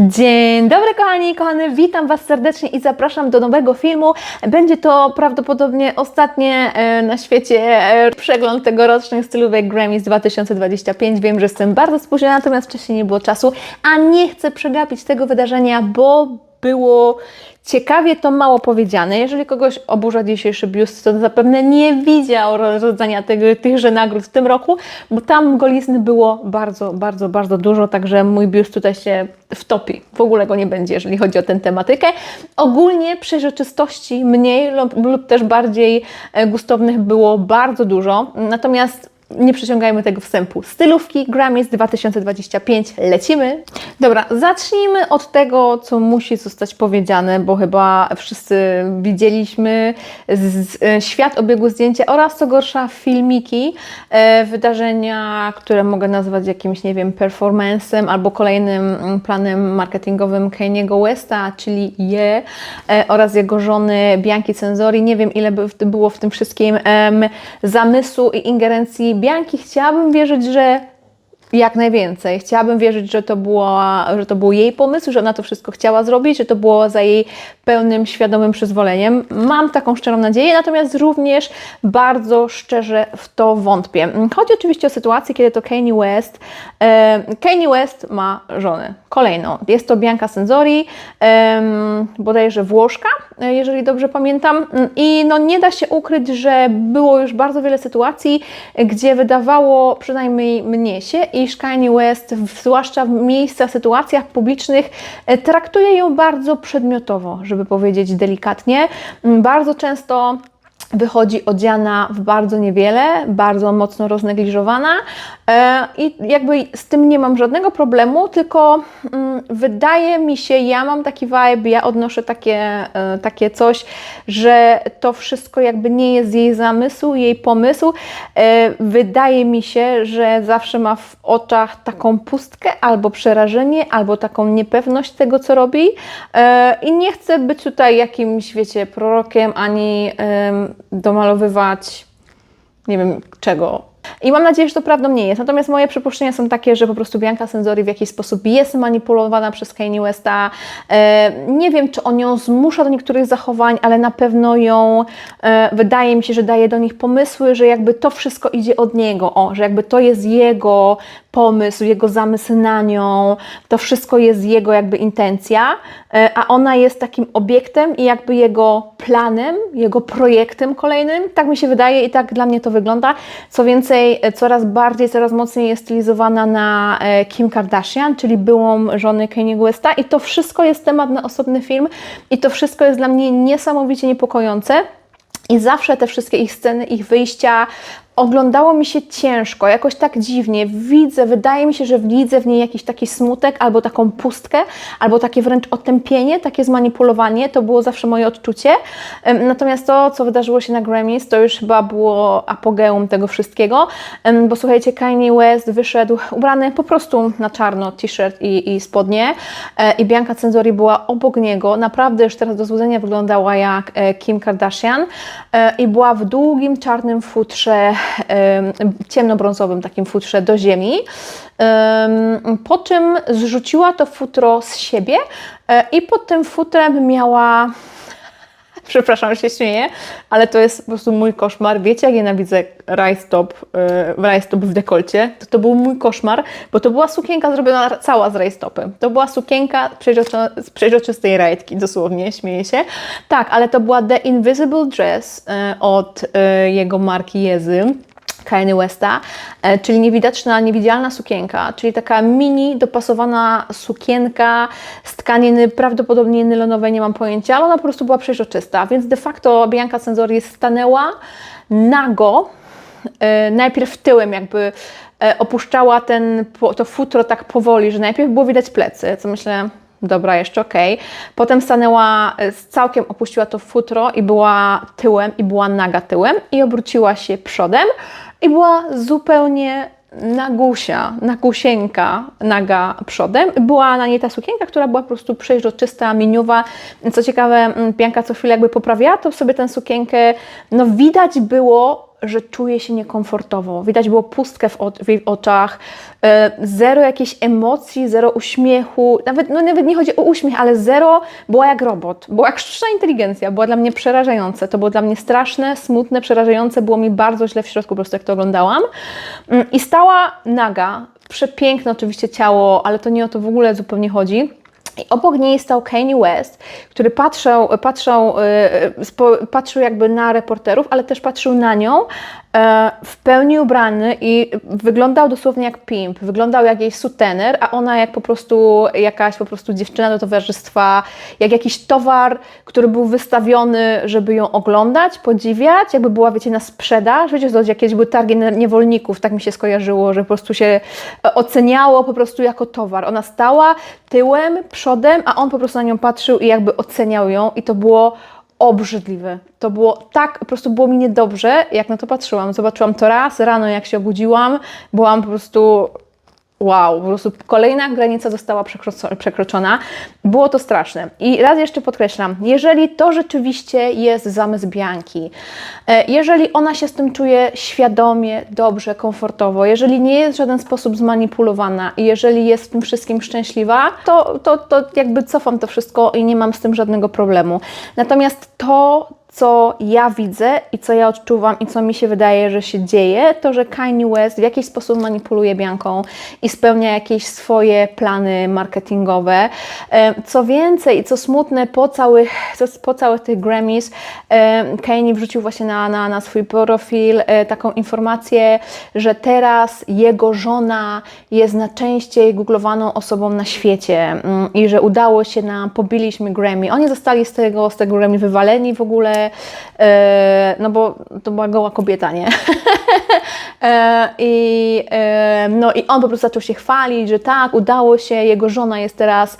Dzień dobry kochani, kochany, witam Was serdecznie i zapraszam do nowego filmu. Będzie to prawdopodobnie ostatnie e, na świecie e, przegląd tegorocznych stylówek Grammys 2025. Wiem, że jestem bardzo spóźniona, natomiast wcześniej nie było czasu, a nie chcę przegapić tego wydarzenia, bo było ciekawie to mało powiedziane. Jeżeli kogoś oburza dzisiejszy biust, to zapewne nie widział rodzenia tego, tychże nagród w tym roku, bo tam golizny było bardzo, bardzo, bardzo dużo, także mój biust tutaj się wtopi. W ogóle go nie będzie, jeżeli chodzi o tę tematykę. Ogólnie przeźroczystości mniej lub, lub też bardziej e, gustownych było bardzo dużo, natomiast nie przeciągajmy tego wstępu. Stylówki Grammys 2025. Lecimy. Dobra, zacznijmy od tego, co musi zostać powiedziane, bo chyba wszyscy widzieliśmy z, z, e, świat obiegu zdjęcia oraz co gorsza filmiki, e, wydarzenia, które mogę nazwać jakimś, nie wiem, performancem albo kolejnym mm, planem marketingowym Kanye'ego Westa, czyli Je e, oraz jego żony Bianki Cenzori. Nie wiem, ile by w było w tym wszystkim em, zamysłu i ingerencji Bianki. Chciałabym wierzyć, że jak najwięcej. Chciałabym wierzyć, że to, była, że to był jej pomysł, że ona to wszystko chciała zrobić, że to było za jej pełnym, świadomym przyzwoleniem. Mam taką szczerą nadzieję, natomiast również bardzo szczerze w to wątpię. Chodzi oczywiście o sytuację, kiedy to Kanye West, Kanye West ma żonę, kolejną. Jest to Bianca Senzori, bodajże Włoszka, e, jeżeli dobrze pamiętam. I no nie da się ukryć, że było już bardzo wiele sytuacji, gdzie wydawało przynajmniej mnie się, iż Kanye West, zwłaszcza w miejscach, sytuacjach publicznych, e, traktuje ją bardzo przedmiotowo, żeby powiedzieć delikatnie. Bardzo często wychodzi odziana w bardzo niewiele, bardzo mocno roznegliżowana e, i jakby z tym nie mam żadnego problemu, tylko mm, wydaje mi się, ja mam taki vibe, ja odnoszę takie, e, takie coś, że to wszystko jakby nie jest jej zamysł, jej pomysł. E, wydaje mi się, że zawsze ma w oczach taką pustkę albo przerażenie, albo taką niepewność tego, co robi i nie chcę być tutaj jakimś, wiecie, prorokiem, ani domalowywać nie wiem czego. I mam nadzieję, że to prawdą nie jest. Natomiast moje przypuszczenia są takie, że po prostu Bianca Senzori w jakiś sposób jest manipulowana przez Kanye Westa. E, nie wiem, czy on ją zmusza do niektórych zachowań, ale na pewno ją, e, wydaje mi się, że daje do nich pomysły, że jakby to wszystko idzie od niego, o, że jakby to jest jego pomysł, jego zamysł na nią, to wszystko jest jego jakby intencja, e, a ona jest takim obiektem i jakby jego planem, jego projektem kolejnym. Tak mi się wydaje i tak dla mnie to wygląda. Co więcej, e, coraz bardziej, coraz mocniej jest stylizowana na e, Kim Kardashian, czyli byłą żony Kanye Westa i to wszystko jest temat na osobny film i to wszystko jest dla mnie niesamowicie niepokojące. I zawsze te wszystkie ich sceny, ich wyjścia oglądało mi się ciężko, jakoś tak dziwnie. Widzę, wydaje mi się, że widzę w niej jakiś taki smutek, albo taką pustkę, albo takie wręcz otępienie, takie zmanipulowanie. To było zawsze moje odczucie. Natomiast to, co wydarzyło się na Grammys, to już chyba było apogeum tego wszystkiego, bo słuchajcie, Kanye West wyszedł ubrany po prostu na czarno, t-shirt i, i spodnie e, i Bianca Cenzori była obok niego. Naprawdę już teraz do złudzenia wyglądała jak e, Kim Kardashian e, i była w długim czarnym futrze, ciemnobrązowym takim futrze do ziemi. Em, Po czym zrzuciła to futro z siebie e, i pod tym futrem miała Przepraszam, że się śmieję, ale to jest po prostu mój koszmar. Wiecie, jak nienawidzę rajstop, yy, rajstop w dekolcie? To to był mój koszmar, bo to była sukienka zrobiona cała z rajstopy. To była sukienka z przejrzystej rajtki, dosłownie, śmieję się. Tak, ale to była The Invisible Dress yy, od yy, jego marki Jezy. Kanye Westa, e, czyli niewidoczna, niewidzialna sukienka, czyli taka mini dopasowana sukienka z tkaniny prawdopodobnie nylonowej, nie mam pojęcia, ale ona po prostu była przeźroczysta, więc de facto Bianca Cenzori stanęła nago, e, najpierw tyłem jakby e, opuszczała ten, to futro tak powoli, że najpierw było widać plecy, co myślę, dobra, jeszcze okej. Potem stanęła, e, całkiem opuściła to futro i była tyłem, i była naga tyłem i obróciła się przodem i była zupełnie nagusia, nagusieńka, naga przodem. Była na niej ta sukienka, która była po prostu przeźroczysta, miniowa. Co ciekawe, Bianka co chwilę jakby poprawiała to sobie tę sukienkę, no widać było, że czuje się niekomfortowo. Widać było pustkę w, w jej oczach, e, zero jakiejś emocji, zero uśmiechu. Nawet, no nawet nie chodzi o uśmiech, ale zero była jak robot. Była jak sztuczna inteligencja. Była dla mnie przerażające. To było dla mnie straszne, smutne, przerażające. Było mi bardzo źle w środku po prostu, jak to oglądałam. Mm, I stała naga. Przepiękne oczywiście ciało, ale to nie o to w ogóle zupełnie chodzi. I obok niej stał Kanye West, który patrzył, patrzył, yy, spo, patrzył jakby na reporterów, ale też patrzył na nią e, w pełni ubrany i wyglądał dosłownie jak pimp, wyglądał jak jej sutener, a ona jak po prostu jakaś po prostu dziewczyna do towarzystwa, jak jakiś towar, który był wystawiony, żeby ją oglądać, podziwiać, jakby była, wiecie, na sprzedaż, wiecie, to jakieś były targi niewolników, tak mi się skojarzyło, że po prostu się oceniało po prostu jako towar. Ona stała tyłem, przodem, a on po prostu na nią patrzył i jakby oceniał ją i to było obrzydliwe. To było tak, po prostu było mi niedobrze, jak na to patrzyłam. Zobaczyłam to raz, rano jak się obudziłam, byłam po prostu wow, po prostu kolejna granica została przekroczona. Było to straszne. I raz jeszcze podkreślam, jeżeli to rzeczywiście jest zamysł Bianki, e, jeżeli ona się z tym czuje świadomie, dobrze, komfortowo, jeżeli nie jest w żaden sposób zmanipulowana i jeżeli jest w tym wszystkim szczęśliwa, to, to, to jakby cofam to wszystko i nie mam z tym żadnego problemu. Natomiast to, co ja widzę i co ja odczuwam i co mi się wydaje, że się dzieje, to że Kanye West w jakiś sposób manipuluje Bianką i spełnia jakieś swoje plany marketingowe. Co więcej, co smutne, po całych, po całych tych Grammys Kanye wrzucił właśnie na, na, na swój profil e, taką informację, że teraz jego żona jest najczęściej googlowaną osobą na świecie mm, i że udało się nam, pobiliśmy Grammy. Oni zostali z tego, z tego Grammy wywaleni w ogóle, E, no bo to była goła kobieta, nie? E, I, e, no i on po prostu zaczął się chwalić, że tak, udało się, jego żona jest teraz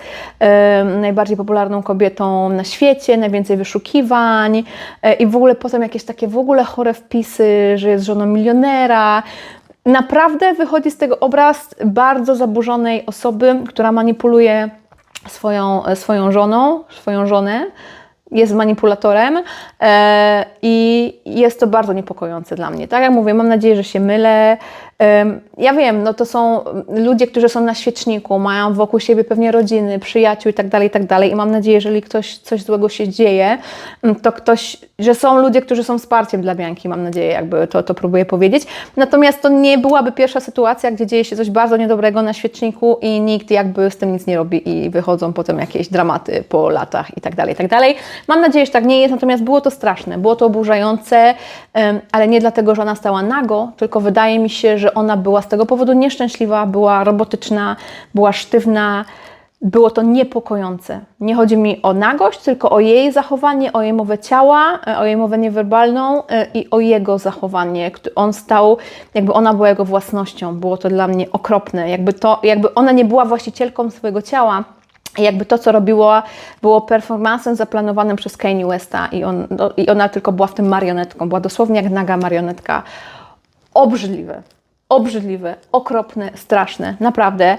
najbardziej popularną kobietą na świecie, najwięcej wyszukiwań i w ogóle potem jakieś takie w ogóle chore wpisy, że jest żoną milionera. Naprawdę wychodzi z tego obraz bardzo zaburzonej osoby, która manipuluje swoją, swoją żoną, swoją żonę, jest manipulatorem e, i jest to bardzo niepokojące dla mnie. Tak jak mówię, mam nadzieję, że się mylę. Ja wiem, no to są ludzie, którzy są na świeczniku, mają wokół siebie pewnie rodziny, przyjaciół i tak dalej, i tak dalej. I mam nadzieję, jeżeli ktoś coś złego się dzieje, mm, to ktoś, że są ludzie, którzy są wsparciem dla Bianki, mam nadzieję, jakby to, to próbuję powiedzieć. Natomiast to nie byłaby pierwsza sytuacja, gdzie dzieje się coś bardzo niedobrego na świeczniku i nikt jakby z tym nic nie robi i wychodzą potem jakieś dramaty po latach i tak Mam nadzieję, że tak nie jest, natomiast było to straszne, było to oburzające, ale nie dlatego, że ona stała nago, tylko wydaje mi się, że że ona była z tego powodu nieszczęśliwa, była robotyczna, była sztywna. Było to niepokojące. Nie chodzi mi o nagość, tylko o jej zachowanie, o jej mowę ciała, e, o jej mowę niewerbalną e, i o jego zachowanie. On stał, jakby ona była jego własnością. Było to dla mnie okropne. Jakby, to, jakby ona nie była właścicielką swojego ciała, jakby to, co robiło, było performansem zaplanowanym przez Kanye Westa i, on, no, i ona tylko była w tym marionetką. Była dosłownie jak naga marionetka. Obrzydliwe obrzydliwe, okropne, straszne, naprawdę.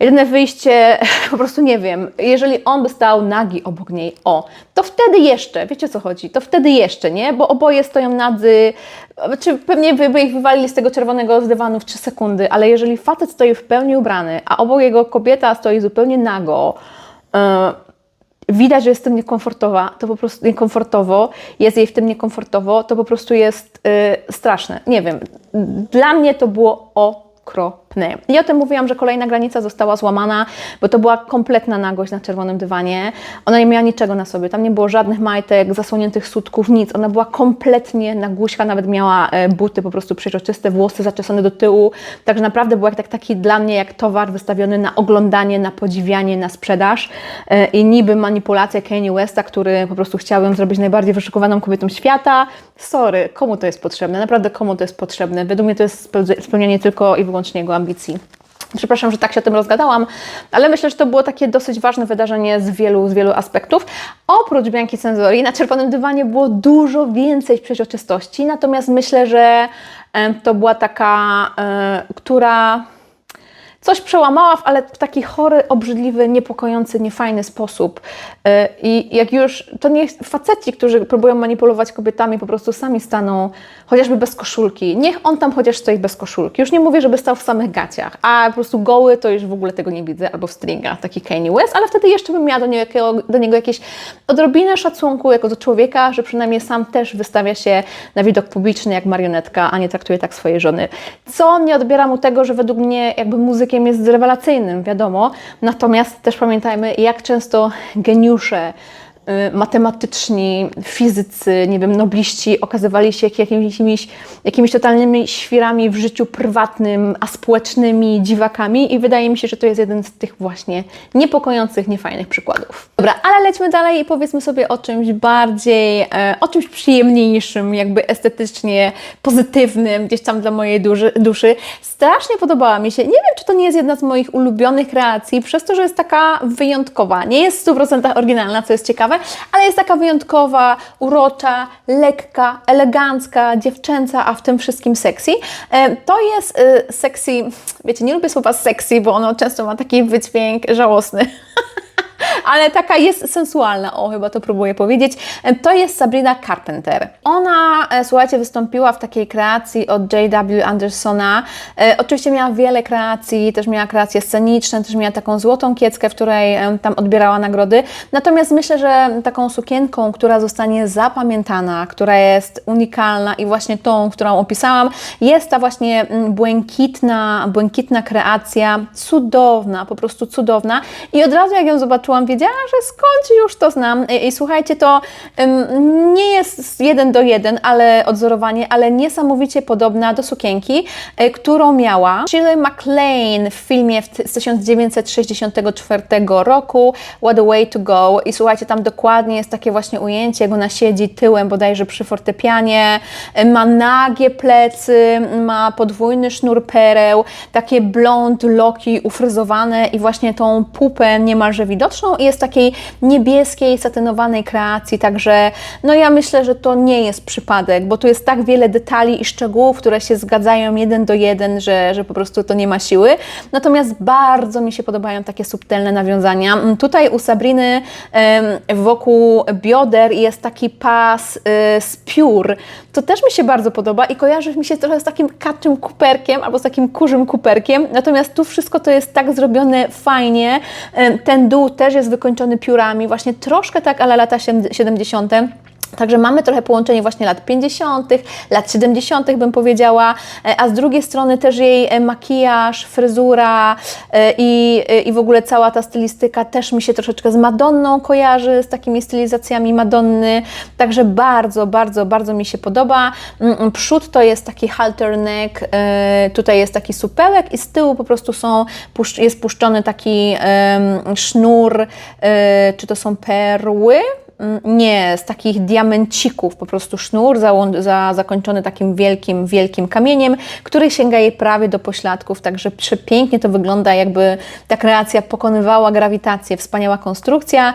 Jedyne wyjście, po prostu nie wiem, jeżeli on by stał nagi obok niej, o, to wtedy jeszcze, wiecie o co chodzi, to wtedy jeszcze, nie? Bo oboje stoją nadzy, czy pewnie by, by ich wywalili z tego czerwonego z dywanu w 3 sekundy, ale jeżeli facet stoi w pełni ubrany, a obok jego kobieta stoi zupełnie nago, yy, widać, że jest w tym niekomfortowa, to po prostu niekomfortowo, jest jej w tym niekomfortowo, to po prostu jest yy, straszne. Nie wiem, dla mnie to było okropne pny. I o tym mówiłam, że kolejna granica została złamana, bo to była kompletna nagość na czerwonym dywanie. Ona nie miała niczego na sobie, tam nie było żadnych majtek, zasłoniętych sutków, nic. Ona była kompletnie naguśka, nawet miała e, buty po prostu przeźroczyste, włosy zaczesane do tyłu. Także naprawdę była tak, taki dla mnie jak towar wystawiony na oglądanie, na podziwianie, na sprzedaż. E, I niby manipulacja Kanye Westa, który po prostu chciał ją zrobić najbardziej wyszukiwaną kobietą świata. Sorry, komu to jest potrzebne? Naprawdę komu to jest potrzebne? Według mnie to jest spełnianie tylko i wyłącznie jego ambicji. Przepraszam, że tak się o tym rozgadałam, ale myślę, że to było takie dosyć ważne wydarzenie z wielu, z wielu aspektów. Oprócz Bianki Sensorii na czerwonym dywanie było dużo więcej przeźroczystości, natomiast myślę, że to była taka, e, która coś przełamała, ale w taki chory, obrzydliwy, niepokojący, niefajny sposób. E, I jak już, to nie faceci, którzy próbują manipulować kobietami, po prostu sami staną chociażby bez koszulki. Niech on tam chociaż stoi bez koszulki. Już nie mówię, żeby stał w samych gaciach, a po prostu goły to już w ogóle tego nie widzę, albo w stringach, taki Kanye West, ale wtedy jeszcze bym miała do niego, do niego jakieś odrobinę szacunku jako do człowieka, że przynajmniej sam też wystawia się na widok publiczny jak marionetka, a nie traktuje tak swojej żony. Co nie odbiera mu tego, że według mnie jakby jest rewelacyjnym, wiadomo. Natomiast też pamiętajmy, jak często geniusze matematyczni, fizycy, nie wiem, nobliści okazywali się jak jakimiś, jakimiś totalnymi świrami w życiu prywatnym, a społecznymi dziwakami i wydaje mi się, że to jest jeden z tych właśnie niepokojących, niefajnych przykładów. Dobra, ale lećmy dalej i powiedzmy sobie o czymś bardziej, e, o czymś przyjemniejszym, jakby estetycznie pozytywnym, gdzieś tam dla mojej duży, duszy. Strasznie podobała mi się. Nie wiem, czy to nie jest jedna z moich ulubionych kreacji, przez to, że jest taka wyjątkowa. Nie jest w 100% oryginalna, co jest ciekawe, ale jest taka wyjątkowa, urocza, lekka, elegancka, dziewczęca, a w tym wszystkim sexy. E, To jest e, sexy, wiecie, nie lubię słowa sexy, bo ono często ma taki wydźwięk żałosny. ale taka jest sensualna, o chyba to próbuję powiedzieć. To jest Sabrina Carpenter. Ona, e, słuchajcie, wystąpiła w takiej kreacji od J.W. Andersona. E, oczywiście miała wiele kreacji, też miała kreacje sceniczne, też miała taką złotą kieckę, w której e, tam odbierała nagrody. Natomiast myślę, że taką sukienką, która zostanie zapamiętana, która jest unikalna i właśnie tą, którą opisałam, jest ta właśnie mm, błękitna, błękitna kreacja, cudowna, po prostu cudowna. I od razu jak ją zobaczyłam, wiedziałam, że skądś już to znam. I, i słuchajcie, to ym, nie jest jeden do jeden, ale odzorowanie, ale niesamowicie podobna do sukienki, y, którą miała Shirley MacLaine w filmie w, z 1964 roku What a Way to Go. I słuchajcie, tam dokładnie jest takie właśnie ujęcie, jak ona siedzi tyłem bodajże przy fortepianie, y, ma nagie plecy, ma podwójny sznur pereł, takie blond loki ufryzowane i właśnie tą pupę niemalże widoczną jest takiej niebieskiej, satynowanej kreacji, także no ja myślę, że to nie jest przypadek, bo tu jest tak wiele detali i szczegółów, które się zgadzają jeden do jeden, że, że po prostu to nie ma siły. Natomiast bardzo mi się podobają takie subtelne nawiązania. Mm, Tutaj u Sabriny wokół bioder jest taki pas y, z piór. To też mi się bardzo podoba i kojarzy mi się trochę z takim kaczym kuperkiem albo z takim kurzym kuperkiem. Natomiast tu wszystko to jest tak zrobione fajnie. Ten dół też jest wykończony piórami, właśnie troszkę tak ale lata 70. Także mamy trochę połączenie właśnie lat 50., lat 70., bym powiedziała, e, a z drugiej strony też jej e, makijaż, fryzura e, i, i w ogóle cała ta stylistyka też mi się troszeczkę z Madonną kojarzy, z takimi stylizacjami Madonny. Także bardzo, bardzo, bardzo mi się podoba. Mm, mm, Przód to jest taki halter neck, tutaj jest taki supełek i z tyłu po prostu są, jest puszczony taki sznur, czy to są perły? Mm, Nie, z takich diamencików, po prostu sznur załą- za, zakończony takim wielkim, wielkim kamieniem, który sięga jej prawie do pośladków, także przepięknie to wygląda, jakby ta kreacja pokonywała grawitację. Wspaniała konstrukcja.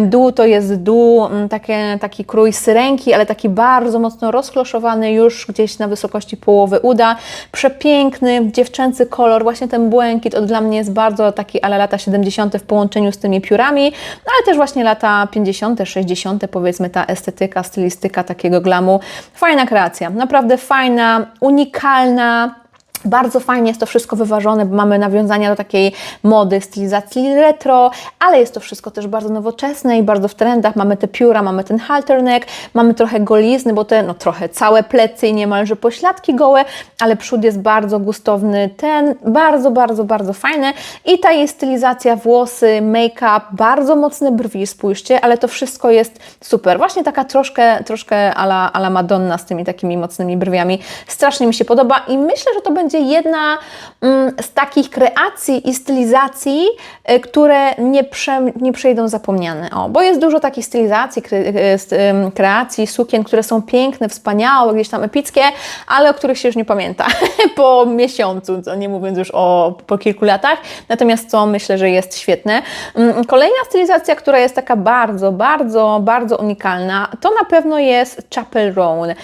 Dół to jest dół, mm, takie, taki krój syrenki, ale taki bardzo mocno rozkloszowany już gdzieś na wysokości połowy uda. Przepiękny, dziewczęcy kolor, właśnie ten błękit, od dla mnie jest bardzo taki, ale lata 70. w połączeniu z tymi piórami, no ale też właśnie lata 50., 60., powiedzmy ta estetyka, stylistyka takiego glamu. Fajna kreacja, naprawdę fajna, unikalna. Bardzo fajnie jest to wszystko wyważone, bo mamy nawiązania do takiej mody, stylizacji retro, ale jest to wszystko też bardzo nowoczesne i bardzo w trendach. Mamy te pióra, mamy ten halterneck, mamy trochę golizny, bo te, no trochę całe plecy i niemalże pośladki gołe, ale przód jest bardzo gustowny, ten bardzo, bardzo, bardzo fajny i ta jej stylizacja, włosy, make-up, bardzo mocne brwi, spójrzcie, ale to wszystko jest super. Właśnie taka troszkę, troszkę ala, ala Madonna z tymi takimi mocnymi brwiami. Strasznie mi się podoba i myślę, że to będzie jedna mm, z takich kreacji i stylizacji, y, które nie, prze, nie przejdą zapomniane. O, bo jest dużo takich stylizacji, y, ym, kreacji, sukien, które są piękne, wspaniałe, gdzieś tam epickie, ale o których się już nie pamięta po miesiącu, nie mówiąc już o po kilku latach. Natomiast co myślę, że jest świetne. Mm, Kolejna stylizacja, która jest taka bardzo, bardzo, bardzo unikalna, to na pewno jest Chapel Roan.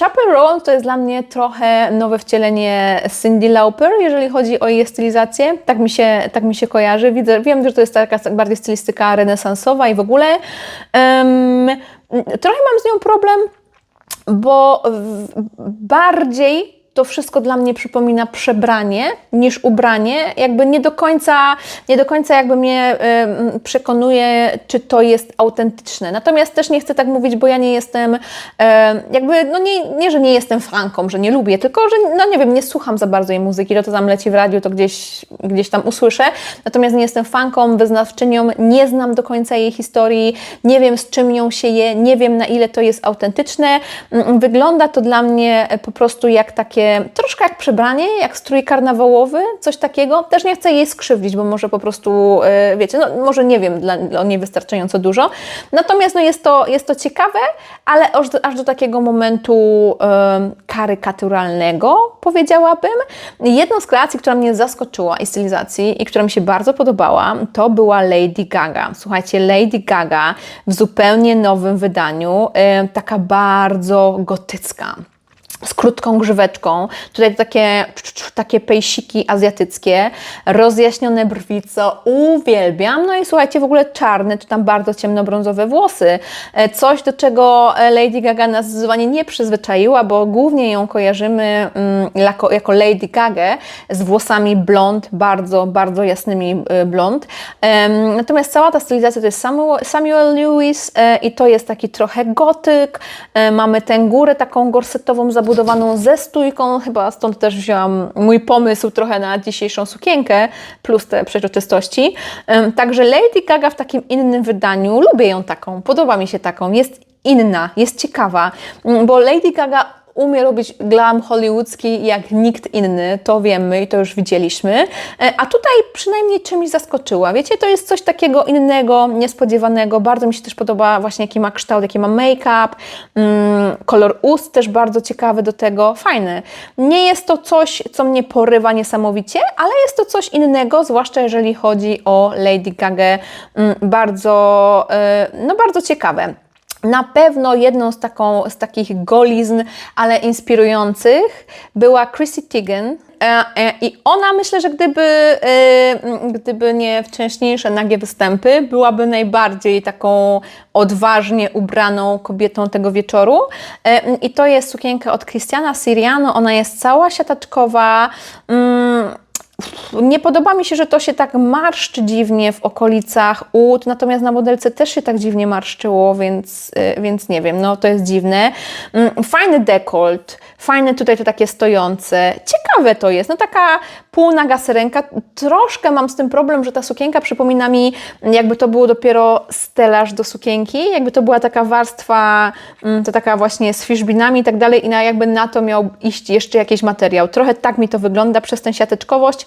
Chapel Roan to jest dla mnie trochę nowe wcielenie mnie Cindy Lauper, jeżeli chodzi o jej stylizację. Tak mi się, tak mi się kojarzy. Widzę, wiem, że to jest taka bardziej stylistyka renesansowa i w ogóle. Um, trochę mam z nią problem, bo bardziej to wszystko dla mnie przypomina przebranie niż ubranie. Jakby nie do końca, nie do końca jakby mnie y, przekonuje, czy to jest autentyczne. Natomiast też nie chcę tak mówić, bo ja nie jestem y, jakby, no nie, nie, że nie jestem fanką, że nie lubię, tylko, że no nie wiem, nie słucham za bardzo jej muzyki, to to tam leci w radiu, to gdzieś, gdzieś tam usłyszę. Natomiast nie jestem fanką, wyznawczynią, nie znam do końca jej historii, nie wiem z czym ją się je, nie wiem na ile to jest autentyczne. Wygląda to dla mnie po prostu jak takie troszkę jak przebranie, jak strój karnawałowy, coś takiego. Też nie chcę jej skrzywdzić, bo może po prostu, yy, wiecie, no może nie wiem dla, dla niej wystarczająco dużo. Natomiast no, jest, to, jest to ciekawe, ale aż do, aż do takiego momentu yy, karykaturalnego, powiedziałabym. Jedną z kreacji, która mnie zaskoczyła i stylizacji i która mi się bardzo podobała, to była Lady Gaga. Słuchajcie, Lady Gaga w zupełnie nowym wydaniu, yy, taka bardzo gotycka z krótką grzyweczką. Tutaj takie, takie pejsiki azjatyckie, rozjaśnione brwi, co uwielbiam. No i słuchajcie, w ogóle czarne, czy tam bardzo ciemnobrązowe włosy. E, coś, do czego Lady Gaga nas zdecydowanie nie przyzwyczaiła, bo głównie ją kojarzymy mm, jako, jako Lady Gaga z włosami blond, bardzo, bardzo jasnymi e, blond. Natomiast cała ta stylizacja to jest Samuel, Lewis e, i to jest taki trochę gotyk. Mamy tę górę taką gorsetową, zabudowaną ze stójką, chyba stąd też wzięłam mój pomysł trochę na dzisiejszą sukienkę, plus te przeźroczystości. Także Lady Gaga w takim innym wydaniu, lubię ją taką, podoba mi się taką, jest inna, jest ciekawa, mm, bo Lady Gaga umie robić glam hollywoodzki jak nikt inny, to wiemy i to już widzieliśmy. E, a tutaj przynajmniej czymś zaskoczyła. Wiecie, to jest coś takiego innego, niespodziewanego. Bardzo mi się też podoba właśnie jaki ma kształt, jaki ma make-up, mm, kolor ust też bardzo ciekawy do tego, fajny. Nie jest to coś, co mnie porywa niesamowicie, ale jest to coś innego, zwłaszcza jeżeli chodzi o Lady Gaga, mm, bardzo, e, no bardzo ciekawe. Na pewno jedną z, taką, z takich golizn, ale inspirujących była Chrissy Teigen. E, e, I ona myślę, że gdyby, e, gdyby nie wcześniejsze nagie występy, byłaby najbardziej taką odważnie ubraną kobietą tego wieczoru. I to jest sukienka od Christiana Siriano. Ona jest cała siataczkowa. Nie podoba mi się, że to się tak marszczy dziwnie w okolicach ud, natomiast na modelce też się tak dziwnie marszczyło, więc, y, więc nie wiem, no to jest dziwne. Mm, fajny dekolt, fajne tutaj to takie stojące. Ciekawe to jest, no taka półnaga syrenka. Troszkę mam z tym problem, że ta sukienka przypomina mi, jakby to było dopiero stelaż do sukienki, jakby to była taka warstwa, mm, to taka właśnie z fiszbinami i tak dalej i na, jakby na to miał iść jeszcze jakiś materiał. Trochę tak mi to wygląda przez tę siateczkowość.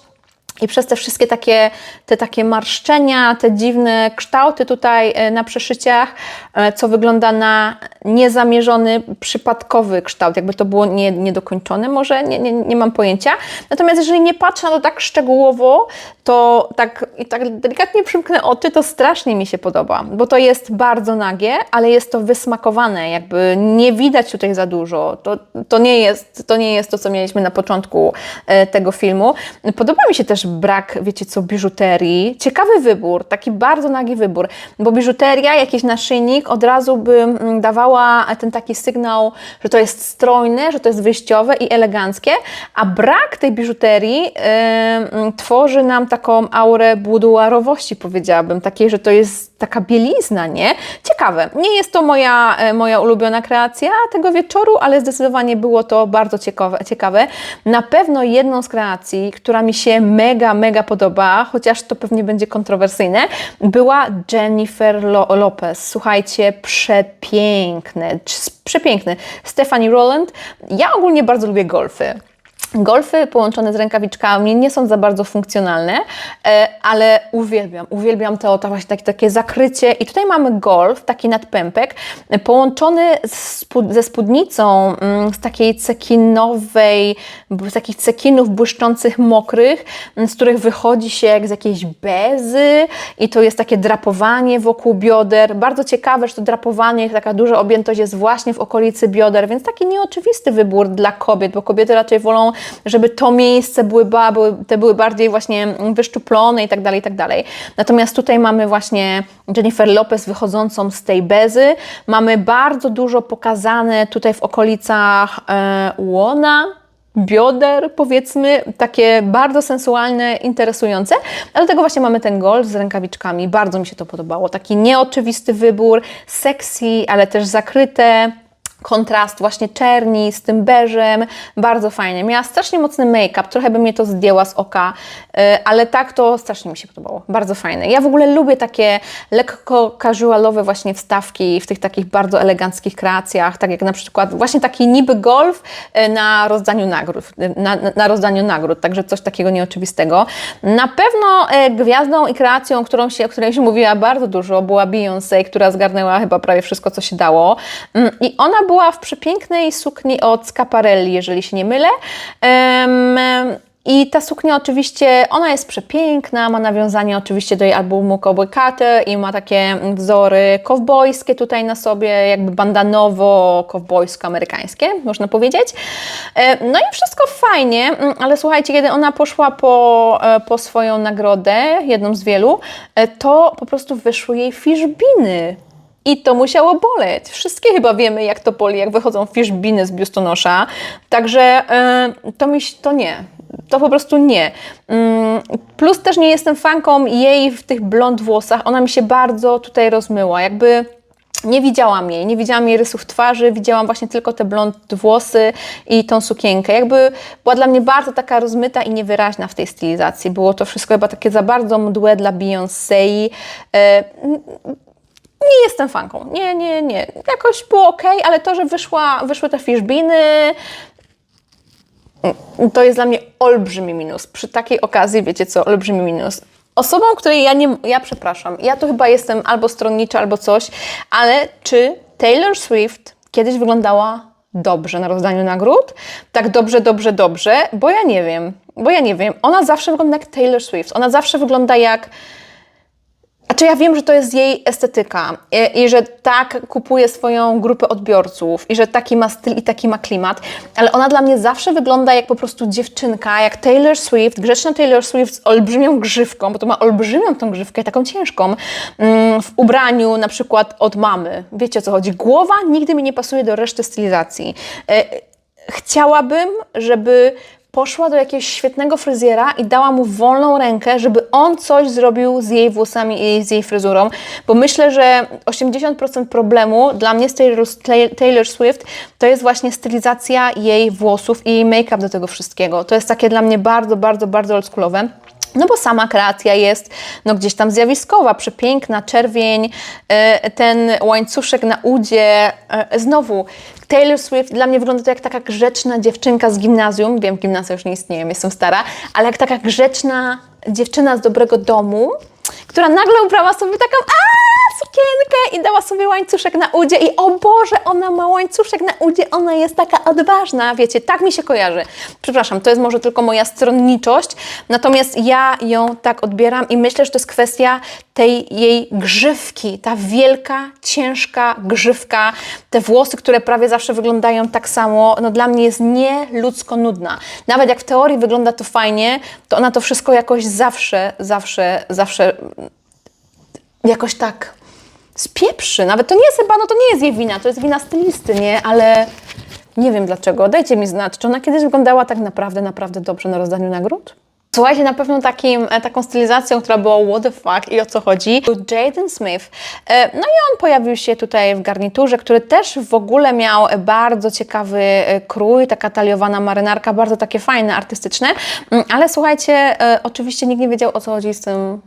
I przez te wszystkie takie, te takie marszczenia, te dziwne kształty tutaj e, na przeszyciach, e, co wygląda na niezamierzony, przypadkowy kształt, jakby to było nie, niedokończone, może nie, nie, nie mam pojęcia. Natomiast jeżeli nie patrzę na to tak szczegółowo, to tak, i tak delikatnie przymknę oczy, to strasznie mi się podoba, bo to jest bardzo nagie, ale jest to wysmakowane, jakby nie widać tutaj za dużo. To, to, nie, jest, to nie jest to, co mieliśmy na początku e, tego filmu. Podoba mi się też brak, wiecie co, biżuterii. Ciekawy wybór, taki bardzo nagi wybór, bo biżuteria, jakiś naszyjnik od razu by mm, dawała ten taki sygnał, że to jest strojne, że to jest wyjściowe i eleganckie, a brak tej biżuterii yy, tworzy nam taką aurę buduarowości, powiedziałabym, takiej, że to jest taka bielizna, nie? Ciekawe. Nie jest to moja, e, moja ulubiona kreacja tego wieczoru, ale zdecydowanie było to bardzo ciekawe. ciekawe. Na pewno jedną z kreacji, która mi się mega, mega podoba, chociaż to pewnie będzie kontrowersyjne, była Jennifer Lo Lopez. Słuchajcie, przepiękne, przepiękny. Stephanie Rowland. Ja ogólnie bardzo lubię golfy. Golfy połączone z rękawiczkami nie są za bardzo funkcjonalne, e, ale uwielbiam, uwielbiam to, to właśnie takie, takie zakrycie. I tutaj mamy golf, taki nadpępek, połączony ze spódnicą mm, z takiej cekinowej, z takich cekinów błyszczących, mokrych, mm, z których wychodzi się jak z jakiejś bezy i to jest takie drapowanie wokół bioder. Bardzo ciekawe, że to drapowanie, taka duża objętość jest właśnie w okolicy bioder, więc taki nieoczywisty wybór dla kobiet, bo kobiety raczej wolą żeby to miejsce były, ba- były, te były bardziej właśnie wyszczuplone i tak dalej, i tak dalej. Natomiast tutaj mamy właśnie Jennifer Lopez wychodzącą z tej bezy. Mamy bardzo dużo pokazane tutaj w okolicach e, łona, bioder, powiedzmy, takie bardzo sensualne, interesujące. A do tego właśnie mamy ten golf z rękawiczkami. Bardzo mi się to podobało. Taki nieoczywisty wybór, sexy, ale też zakryte. Kontrast właśnie czerni z tym beżem, bardzo fajnie. Miała strasznie mocny make-up, trochę by mnie to zdjęła z oka, yy, ale tak to strasznie mi się podobało. Bardzo fajne. Ja w ogóle lubię takie lekko casualowe właśnie wstawki w tych takich bardzo eleganckich kreacjach, tak jak na przykład właśnie taki niby golf yy, na rozdaniu nagród, yy, na, na, rozdaniu nagród, także coś takiego nieoczywistego. Na pewno gwiazdą i kreacją, którą się, o której się mówiła bardzo dużo, była Beyoncé, która zgarnęła chyba prawie wszystko, co się dało. Yy, I ona była w przepięknej sukni od Scaparelli, jeżeli się nie mylę. I ta suknia oczywiście, ona jest przepiękna, ma nawiązanie oczywiście do jej albumu Cowboy Carter i ma takie wzory kowbojskie tutaj na sobie, jakby bandanowo-kowbojsko-amerykańskie, można powiedzieć. No i wszystko fajnie, mm, ale słuchajcie, kiedy ona poszła po, e, po swoją nagrodę, jedną z wielu, e, to po prostu wyszły jej fiszbiny. I to musiało boleć. Wszystkie chyba wiemy, jak to boli, jak wychodzą fiszbiny z biustonosza. Także y, to mi to nie. To po prostu nie. Mm, Plus też nie jestem fanką jej w tych blond włosach. Ona mi się bardzo tutaj rozmyła. Jakby nie widziałam jej, nie widziałam jej rysów twarzy, widziałam właśnie tylko te blond włosy i tą sukienkę. Jakby była dla mnie bardzo taka rozmyta i niewyraźna w tej stylizacji. Było to wszystko chyba takie za bardzo mdłe dla Beyoncé. Nie jestem fanką. Nie, nie, nie. Jakoś było ok, ale to, że wyszła, wyszły te fishbiny, mm, to jest dla mnie olbrzymi minus. Przy takiej okazji, wiecie co, olbrzymi minus. Osobą, której ja nie, ja przepraszam, ja to chyba jestem albo stronnicza, albo coś, ale czy Taylor Swift kiedyś wyglądała dobrze na rozdaniu nagród? Tak dobrze, dobrze, dobrze, bo ja nie wiem, bo ja nie wiem. Ona zawsze wygląda jak Taylor Swift, ona zawsze wygląda jak znaczy ja wiem, że to jest jej estetyka i, i że tak kupuje swoją grupę odbiorców i że taki ma styl i taki ma klimat, ale ona dla mnie zawsze wygląda jak po prostu dziewczynka, jak Taylor Swift, grzeczna Taylor Swift z olbrzymią grzywką, bo to ma olbrzymią tą grzywkę, taką ciężką, mm, w ubraniu na przykład od mamy. Wiecie o co chodzi? Głowa nigdy mi nie pasuje do reszty stylizacji. E, chciałabym, żeby poszła do jakiegoś świetnego fryzjera i dała mu wolną rękę, żeby on coś zrobił z jej włosami i z jej fryzurą, bo myślę, że 80% problemu dla mnie z Taylor, Taylor Swift to jest właśnie stylizacja jej włosów i jej make-up do tego wszystkiego. To jest takie dla mnie bardzo, bardzo, bardzo oldschoolowe. No bo sama kreacja jest no, gdzieś tam zjawiskowa, przepiękna, czerwień, e, ten łańcuszek na udzie. e, Znowu, Taylor Swift dla mnie wygląda to jak taka grzeczna dziewczynka z gimnazjum. Wiem, gimnazja już nie istnieje, jestem stara, ale jak taka grzeczna dziewczyna z dobrego domu, która nagle ubrała sobie taką a i dała sobie łańcuszek na udzie i o Boże, ona ma łańcuszek na udzie, ona jest taka odważna, wiecie, tak mi się kojarzy. Przepraszam, to jest może tylko moja stronniczość, natomiast ja ją tak odbieram i myślę, że to jest kwestia tej jej grzywki, ta wielka, ciężka grzywka, te włosy, które prawie zawsze wyglądają tak samo, no dla mnie jest nieludzko nudna. Nawet jak w teorii wygląda to fajnie, to ona to wszystko jakoś zawsze, zawsze, zawsze jakoś tak spieprzy. Nawet to nie jest chyba, no to nie jest jej wina, to jest wina stylisty, nie? Ale nie wiem dlaczego. Dajcie mi znać, czy ona kiedyś wyglądała tak naprawdę, naprawdę dobrze na rozdaniu nagród? Słuchajcie, na pewno takim, e, taką stylizacją, która była what the fuck i o co chodzi, był Jaden Smith. E, No i on pojawił się tutaj w garniturze, który też w ogóle miał bardzo ciekawy e, krój, taka taliowana marynarka, bardzo takie fajne, artystyczne. Mm, Ale słuchajcie, oczywiście nikt nie wiedział o co chodzi z tym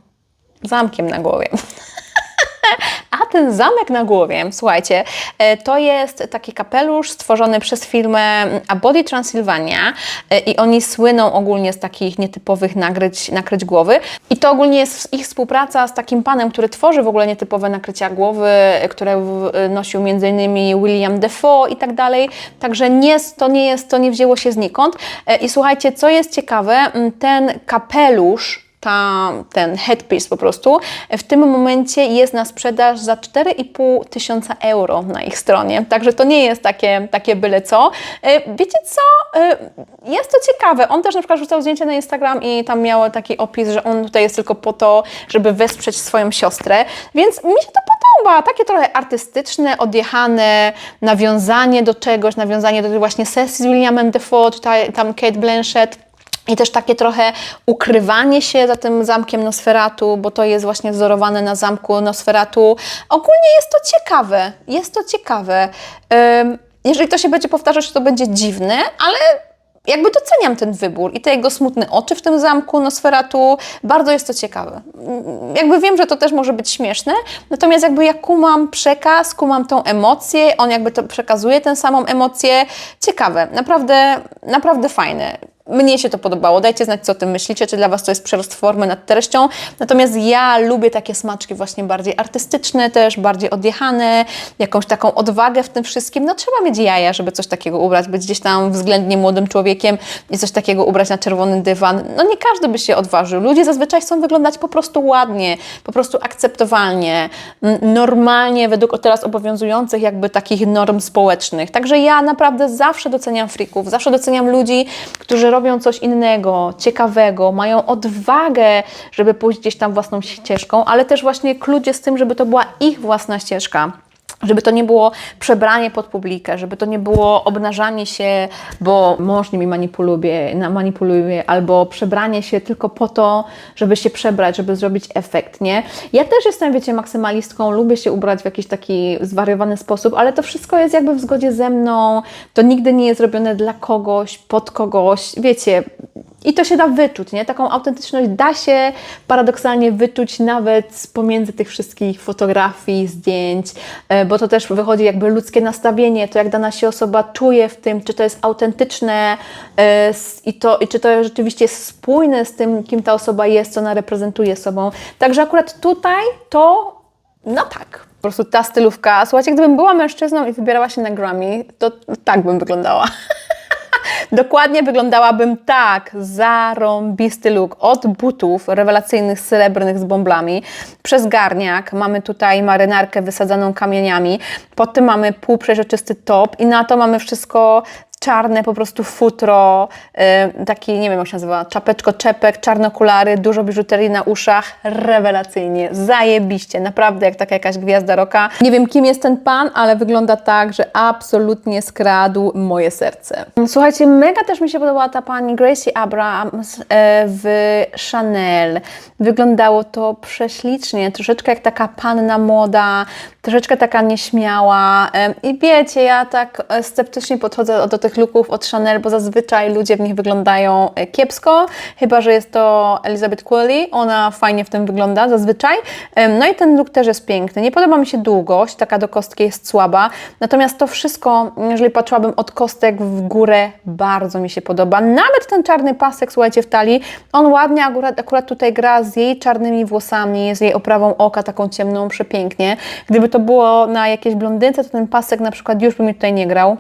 zamkiem na głowie. Ten zamek na głowie, słuchajcie, e, to jest taki kapelusz stworzony przez firmę A Body Transylvania e, i oni słyną ogólnie z takich nietypowych nakryć, nakryć głowy. I to ogólnie jest ich współpraca z takim panem, który tworzy w ogóle nietypowe nakrycia głowy, e, które nosił m.in. William Defoe i tak dalej. Także nie, to nie jest, to nie wzięło się znikąd. I słuchajcie, co jest ciekawe, ten kapelusz ta, ten headpiece po prostu w tym momencie jest na sprzedaż za 4,5 tysiąca euro na ich stronie. Także to nie jest takie, takie byle co. E, Wiecie co? E, Jest to ciekawe. On też na przykład rzucał zdjęcie na Instagram i tam miało taki opis, że on tutaj jest tylko po to, żeby wesprzeć swoją siostrę. Więc mi się to podoba. Takie trochę artystyczne, odjechane, nawiązanie do czegoś, nawiązanie do tej właśnie sesji z Williamem Defoe, tutaj tam Kate Blanchett. I też takie trochę ukrywanie się za tym zamkiem Nosferatu, bo to jest właśnie wzorowane na zamku Nosferatu. Ogólnie jest to ciekawe, jest to ciekawe. Jeżeli to się będzie powtarzać, to będzie dziwne, ale jakby doceniam ten wybór i te jego smutne oczy w tym zamku Nosferatu. Bardzo jest to ciekawe. Mm, Jakby wiem, że to też może być śmieszne, natomiast jakby ja kumam przekaz, kumam tą emocję, on jakby to przekazuje tę samą emocję. Ciekawe, naprawdę, naprawdę fajne. Mnie się to podobało. Dajcie znać, co o tym myślicie, czy dla Was to jest przerost formy nad treścią. Natomiast ja lubię takie smaczki właśnie bardziej artystyczne też, bardziej odjechane, jakąś taką odwagę w tym wszystkim. No trzeba mieć jaja, żeby coś takiego ubrać, być gdzieś tam względnie młodym człowiekiem i coś takiego ubrać na czerwony dywan. No nie każdy by się odważył. Ludzie zazwyczaj chcą wyglądać po prostu ładnie, po prostu akceptowalnie, normalnie według teraz obowiązujących jakby takich norm społecznych. Także ja naprawdę zawsze doceniam frików, zawsze doceniam ludzi, którzy robią coś innego, ciekawego, mają odwagę, żeby pójść gdzieś tam własną ścieżką, ale też właśnie kludzie z tym, żeby to była ich własna ścieżka. Żeby to nie było przebranie pod publikę, żeby to nie było obnażanie się, bo mąż nimi manipuluje, manipuluje, albo przebranie się tylko po to, żeby się przebrać, żeby zrobić efekt, nie? Ja też jestem, wiecie, maksymalistką, lubię się ubrać w jakiś taki zwariowany sposób, ale to wszystko jest jakby w zgodzie ze mną, to nigdy nie jest robione dla kogoś, pod kogoś, wiecie, i to się da wyczuć, nie? Taką autentyczność da się paradoksalnie wyczuć nawet pomiędzy tych wszystkich fotografii, zdjęć, e, bo to też wychodzi jakby ludzkie nastawienie, to jak dana się osoba czuje w tym, czy to jest autentyczne e, i, to, i czy to rzeczywiście jest spójne z tym, kim ta osoba jest, co ona reprezentuje sobą. Także akurat tutaj to, no tak. Po prostu ta stylówka. Słuchajcie, gdybym była mężczyzną i wybierała się na Grammy, to tak bym wyglądała. Dokładnie wyglądałabym tak, zarąbisty look, od butów rewelacyjnych, srebrnych z bąblami, przez garniak, mamy tutaj marynarkę wysadzaną kamieniami, pod tym mamy półprzeźroczysty top i na to mamy wszystko czarne po prostu futro, y, taki, nie wiem jak się nazywa, czapeczko, czepek, czarne okulary, dużo biżuterii na uszach, rewelacyjnie, zajebiście, naprawdę jak taka jakaś gwiazda roka. Nie wiem kim jest ten pan, ale wygląda tak, że absolutnie skradł moje serce. Słuchajcie, mega też mi się podobała ta pani Gracie Abrams e, w Chanel. Wyglądało to prześlicznie, troszeczkę jak taka panna młoda, troszeczkę taka nieśmiała em, i wiecie, ja tak e, sceptycznie podchodzę do tych looków od Chanel, bo zazwyczaj ludzie w nich wyglądają e, kiepsko, chyba, że jest to Elizabeth Quilly, ona fajnie w tym wygląda zazwyczaj. No i ten look też jest piękny. Nie podoba mi się długość, taka do kostki jest słaba, natomiast to wszystko, jeżeli patrzyłabym od kostek w górę, bardzo mi się podoba. Nawet ten czarny pasek, słuchajcie, w talii, on ładnie akurat, akurat tutaj gra z jej czarnymi włosami, z jej oprawą oka, taką ciemną, przepięknie. Gdyby to było na jakiejś blondynce, to ten pasek na przykład już by mi tutaj nie grał.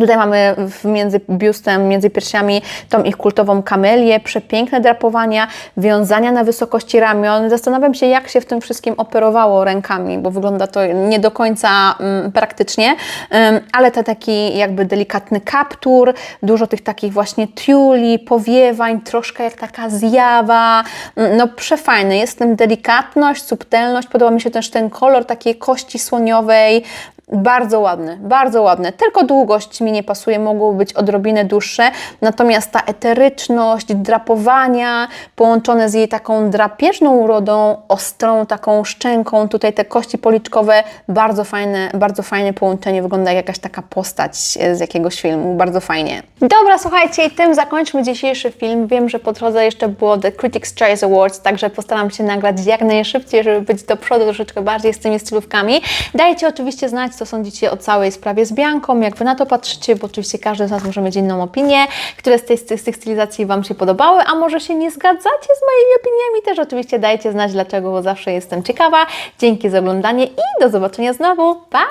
Tutaj mamy między biustem, między piersiami tą ich kultową kamelię, przepiękne drapowania, wiązania na wysokości ramion. Zastanawiam się, jak się w tym wszystkim operowało rękami, bo wygląda to nie do końca mm, praktycznie, Ym, ale to taki jakby delikatny kaptur, dużo tych takich właśnie tiuli, powiewań, troszkę jak taka zjawa. Mm, No przefajny, jest w tym delikatność, subtelność, podoba mi się też ten kolor takiej kości słoniowej, bardzo ładny, bardzo ładny. Tylko długość mi nie pasuje, mogło być odrobinę dłuższe. Natomiast ta eteryczność, drapowania połączone z jej taką drapieżną urodą, ostrą taką szczęką, tutaj te kości policzkowe, bardzo fajne, bardzo fajne połączenie. Wygląda jak jakaś taka postać z jakiegoś filmu, bardzo fajnie. Dobra, słuchajcie, i tym zakończmy dzisiejszy film. Wiem, że po drodze jeszcze było The Critics' Choice Awards, także postaram się nagrać jak najszybciej, żeby być do przodu troszeczkę bardziej z tymi stylówkami. Dajcie oczywiście znać, co sądzicie o całej sprawie z Bianką, jak Wy na to patrzycie, bo oczywiście każdy z nas może mieć inną opinię, które z, tej, z tych stylizacji Wam się podobały, a może się nie zgadzacie z moimi opiniami, też oczywiście dajcie znać dlaczego, bo zawsze jestem ciekawa. Dzięki za oglądanie i do zobaczenia znowu. Pa!